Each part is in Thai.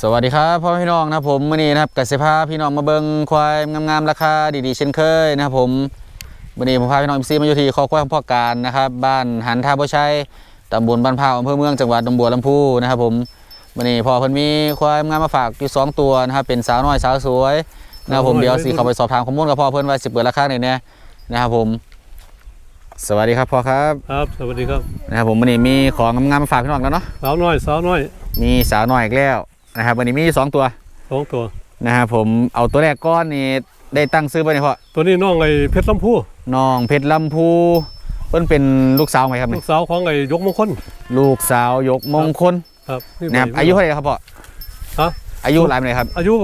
สวัสดีครับพ่อพี่น้องนะผมมื่อนี้นะครับกสิภาพี่น้องมาเบิงควายงามๆราคาดีๆเช่นเคยนะครับผมมื่อนี้ผมพาพี่น้องซีมาอยู่ที่คอควายของพ่อการนะครับ บ้านหันท่าบ่ชัยตำบลบ้านพาวอำเภอเมืองจังหวัดหนองบัวลำพูนะครับผมมื่อนี้พ่อเพิ่นมีควายงามมาฝากอยู่สองตัวนะครับเป็นสาวน้อยสาวสวยนะครับผมเดี๋ยวสิเข้าไปสอบถามข้อมูลกับพ่อเพิ่นว่าสิเปิดราคาไหนเนี่ยนะครับผม สวัสดีครับพ่อครับครับสวัสดีครับนะครับผมมื่อนี้มีของงามๆมาฝากพี่น้องแล้วเนาะสาวน้อยสาวน้อยมีสาวน้อยอีกแล้วนะครับวันนี้มีอยู่สองตัวสองตัวนะครับผมเอาตัวแรกก้อนนี่ได้ตั้งซื้อไปเนี่ยเพราะตัวนี้น้องไอ้เพชรลำพูน้องเพชรลำพูเพิ่นเป็นลูกสาวไหมครับลูนี่กสาวของไอ้ยกมงคลลูกสาวยกมงคลครับนี่นะครับใบอายุเท่าไหร่ครับพ่อฮะอายุหลายปานไหนครับ อายุ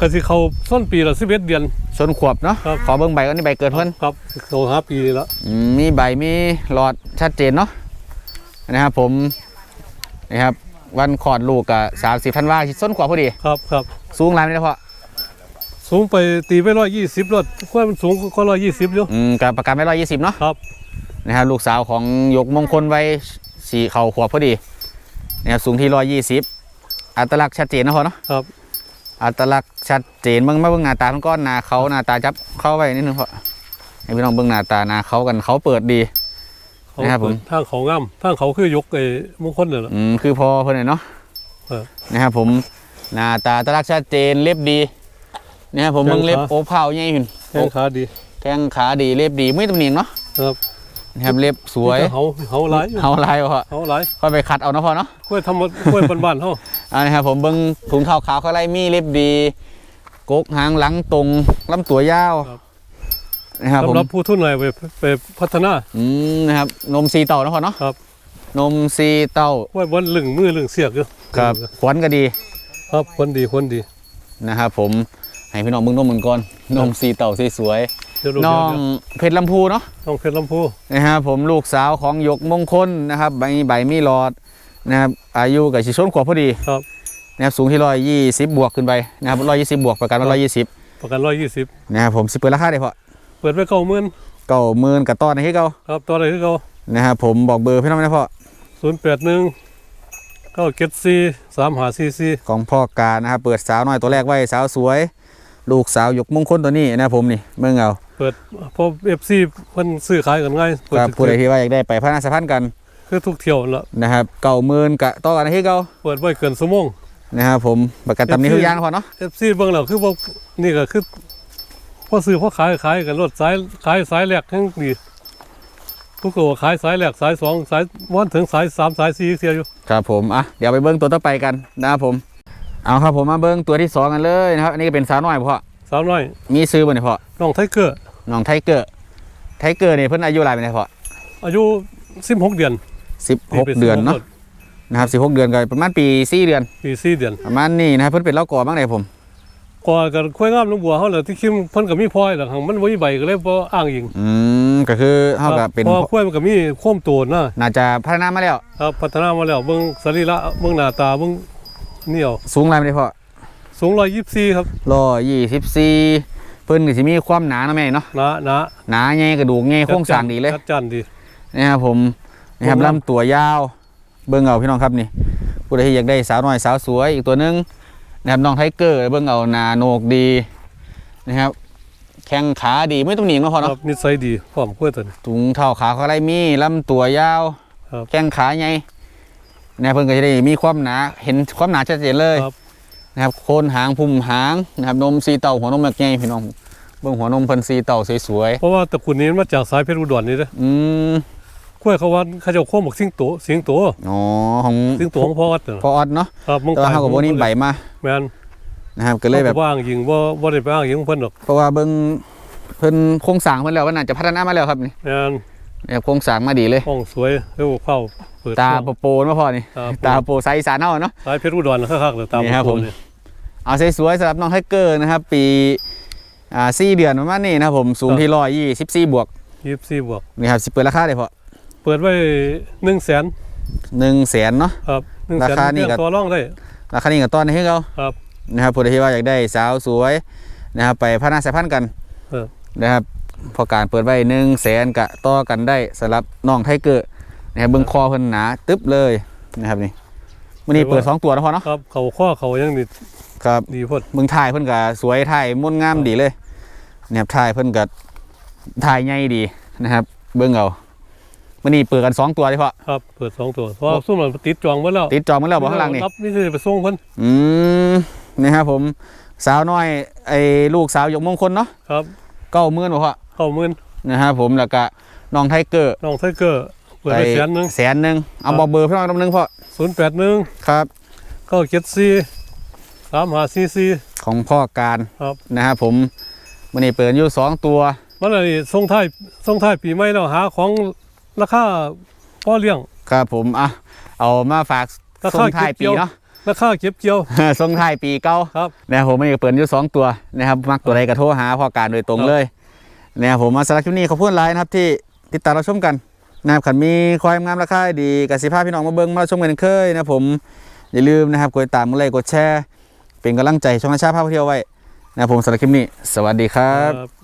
กสิเขาส้นปีละสิบเอ็ดเดือน ชนขวบเนาะครับ ขอเบิ่งใบก็นี่ใบเกิดเพิ่นครับเขาห้าปีแล้วอืมมีใบมีหลอดชัดเจนเนาะนะครับผมนะครับวันขอดลูกกับสามสิบธันวาคมส้นขวบพอดี ครับครับสูงหลายไหมนะพ่อสูงไปตีไปร้อยยี่สิบรถค่อยมันสูงก็ร้อยยี่สิบอยู่อืมกับประกันไม่ร้อยยี่สิบเนาะ ครับ นะครับลูกสาวของยกมงคลไว้สี่เข่าขวบพอดีนะครับสูงที่ร้อยยี่สิบอัตลักษณ์ชัดเจนนะพ่อเนาะครับ อัตลักษณ์ชัดเจนเบิ่งมาเบิ่งหน้าตาเพิ่นก้อนหน้าเขาหน้าตาจับเข้าไว้นิดนึงพ่อให้พี่น้องเบิ่งหน้าตาหน้าเขากันเขาเปิดดีเขานะครับผมทางเขางามทางเขาคือยกไอ้มงคลเนี่ยแหละอืมคือพอเพิ่นน่ะเนาะเออนะครับผมหน้าตาอัตลักษณ์ชัดเจนเล็บดีนะครับผมเบิ่งเล็บโอ้เผาใหญ่ขึ้นแข้งขาดีแข้งขาดีเล็บดีไม่ตำหนิเนาะครับนะครับเล็บสวยมีแต่เขาเขาหลายอยู่เฮาลายพ่อเขาหลายค่อยไปคัดเอาเนาะพ่อเนาะค่อยทำมาค่อยบ้านๆเขา อันนี้ครับผมเบิ้งถุงขาวขาวๆเขาไล่มีเล็บดีกกหางหลังตรงลำตัวยาวนะครับผมสำหรับผู้ทุนหน่อยไปไปพัฒนาอืมนะครับนมซีเต่านะพ่อเนาะครับ นมซีเต่าค่อยบนลึงมือลึงเสียกอยู่ครับขวัญก็ดี ครับคนดีคนดีนะครับผมให้พี่น้องเบิ้งนมเหมือนก่อนนมซีเต่าสวยเดี๋ยวดูๆน้องเดี๋ยวเพชรลำพูเนาะน้องเพชรลำพูนะครับผมลูกสาวของหยกมงคลนะครับใบใบมีหลอด นะครับอายุกับชิชนขวบพอดีครับนะครับสูงที่ร้อยยี่สิบบวกขึ้นไปนะครับร้อยยี่สิบบวกประกันว่าร้อยยี่สิบประกันร้อยยี่สิบนะครับผมสิเปิดราคาได้พอเปิดไว้เก้าหมื่นเก้าหมื่นกับต้อนให้เก้าครับตัวอะไรคือเขานะครับผมบอกเบอร์พี่น้องนะพ่อศูนย์แปดหนึ่งเก้าเจ็ดสี่สามหาสี่สี่ของพ่อการนะครับเปิดสาวน้อยตัวแรกไว้สาวสวย ลูกสาวยกมงคลตัวนี้นะครับผมนี่เมื่อเอาเปิดเพราะเอฟซีเพิ่นซื้อขายกันง่ายเปิดครับผู้ใดที่ว่าอยากได้ไปพัฒนาสะพานกัน คือทุกเที่ยวนั่นละนะครับเก้าหมื่นกับต้อกันให้เก้าเปิดไว้เกินสมงนะครับผมประกันตำนี้ทุกอย่างนะพ่อเนาะเอฟซีเบิ่งแล้วคือว่านี่ก็คือพอซื้อพอขายขายกันรถสายขายสายแรกทั้งดีทุกตัวขายสายแรกสายสองสายวันถึงสายสามสายสี่เสียอยู่ครับผมอะเดี๋ยวไปเบิ้งตัวต่อไปกันนะครับผมเอาครับผมมาเบิ้งตัวที่สองกันเลยนะครับอันนี้ก็เป็นสาวน้อยพ่อสาวน้อยมีซื้อบ่เนี่ยพ่อน้องไทเกอร์น้องไทเกอร์ไทเกอร์เนี่ยเพิ่นอายุอะไรไปเนี่ยพ่ออายุสิบหกเดือน สิบหกเดือนเนาะนะครับสิบหกเดือนก็ประมาณปีสี่เดือน ปีสี่เดือน ประมาณนี้นะครับเพิ่นเป็นเล่าก่อบ้างไหนผมก่อนกันคุยงามหลวงบัวเขาเลยที่คิมเพิ่นก็มีพลอยหลังมันบ่มีใบก็เลยบ่อ้างอิงอืมก็คือเท่ากับเป็นพอคุยมันก็มีโค้มโตนนะน่าจะพัฒนามาแล้วครับพัฒนามาแล้วเบิ่งสรีระเบิ่งหน้าตาเบิ่งเนี่ยวสูงอะไรไม่ได้พอสูง124ครับร้อยยี่สิบสี่เพิ่นก็สิมีความหนาเนาะแม่เนาะหนาหนาหนาใหญ่กระดูกใหญ่โครงสร้างดีเลยจัดจ้านดีนะครับผม นะครับโครงสร้างลำตัวยาว เบิ่งเอาพี่น้องครับนี่ผู้ใดที่อยากได้สาวน้อยสาวสวยอีกตัวหนึงนะครับน้องไทเกอร์เบิ่งเอาหนาโหนกดีนะครับแข้งขาดีไม่ต้องหนีมาพอคเนาะรับนิสัยดีพร้อมคุยตัวนี้ถุงเท้าขาเขาไรมีลำตัวยาวครับแข้งขาใหญ่นะครับเพิ่นก็จะได้มีความหนาเห็นความหนาชัดเจนเลยครับนะครับโคนหางพุ่มหางนะครับนมสีเต่าหัวนมแบบใหญ่พี่น้องเบิ่งหัวนมเพิ่นสีเต่าสวยเพราะว่าตระกูลนี้มันมาจากสายเพชรอุดรนี่เด้อๆ อืมคุยเขาว่าเขาเจ้าโค้มบักสิงโตสิงโตอ๋อของสิงโตของพ่อวัดน่ะพอออดเนาะครับมึงแต่ว่าเฮากับบ่นี่ใบมาแม่นนะครับก็เลยแบบขาว่างยิงบ่บ่ได้ไปอ้างยิงของเพิ่นหรอกเพราะว่าเบิ่งเพิ่นโครงสร้างเพิ่นแล้วว่าน่าจะพัฒนามาแล้วครับนี่แม่นนะครับโครงสร้างมาดีเลยห้องสวยเอ้าเข้าเปิดตาช่องโปนมาพอนี่ตาตาโปไซส์อีสานเฮาเนาะสายเพชรอุดรคักๆเลยตามนี่ครับผมนี่เอาสวยๆสำหรับน้องไทเกอร์นะครับ ปีอ่า4เดือนประมาณนี้นะครับผมสูงที่124บวก24บวกนี่ครับสิเปิดราคาได้พอ เปิดไว้1แสน1แสนเนาะ ครับ1ราแสนคานี่ก็ ตัวรองได้ราคานี้กับต้อนให้เขาครับ นะครับผู้ใดที่ว่าอยากได้สาวสวยนะครับไปพัฒนาสายพันธุ์กันเออนะครับพอการเปิดไว้หนึ่งแสนกะต่อกันได้สำหรับน้องไทเกอร์นะครับเบิ้งคอเพิ่นหนาตึ๊บเลยนะครับนี่วันนี้เปิดสองตัวนะพอเนาะครับ เขาข้อเขายังนี่ครับ ดีพดเบิ้งถ่ายเพิ่นกะสวยถ่ายม่วนงามดีเลยนะครับถ่ายเพิ่นกะถ่ายใหญ่ดีนะครับ เบิ้งเอา วันนี้เปิดกันสองตัวเลยพอครับเปิดสองตัวเพราะว่าซุ่มมันติดจองไว้แล้วติดจอมาแล้วบอกข้างหล่างนี่รับนี่จะไปส่งเพิ่นอืมนี่ครับผมสาวน้อยไอ้ลูกสาวยกมงคลเนาะครับเก้าหมื่นบ่พ่อเข้าหมื่นนะครับผมแล้วก็น้องไทเกอร์น้องไทเกอร์เปิดไปแสนหนึงแสนหนึ่งเอาบอกเบอร์พี่น้องตำนึงพ่อศูนย์แปดหนึ่งครับเก้าเจ็ดสี่สามห้าสี่สี่ของพ่อการครับนะครับผมวันนี้เปิดอยู่สองตัวมันอะไรส่งท้ายส่งท้ายปีใหม่แล้วหาของ ราคาพ่อเลี้ยงครับผมอะเอามาฝากราส่คางท้ายเก็บเกี่ปียวเนาะราคาเก็บเกี่ยวส่งท้ายปีเก้าครับนะครับผมวันนี้เปิดอยู่สองตัวนะครับมักตัวใดก็โทรหาพ่อการโดยตรงครับเลยนะครับผมมาสำหรับคลิปนี้ขอบคุณหลายนะครับที่ติดตามเราชมกันนะครับขันมีควายงามราคาดีกับสิภาพพี่น้องมาเบิ้งมาชมกันเคยนะครับผมอย่าลืมนะครับกดติดตามกดไลค์กดแชร์ เป็นกำลังใจช่องอาชาภาพเที่ยวไว้นะครับผมสำหรับคลิปนี้ สวัสดีครับครับ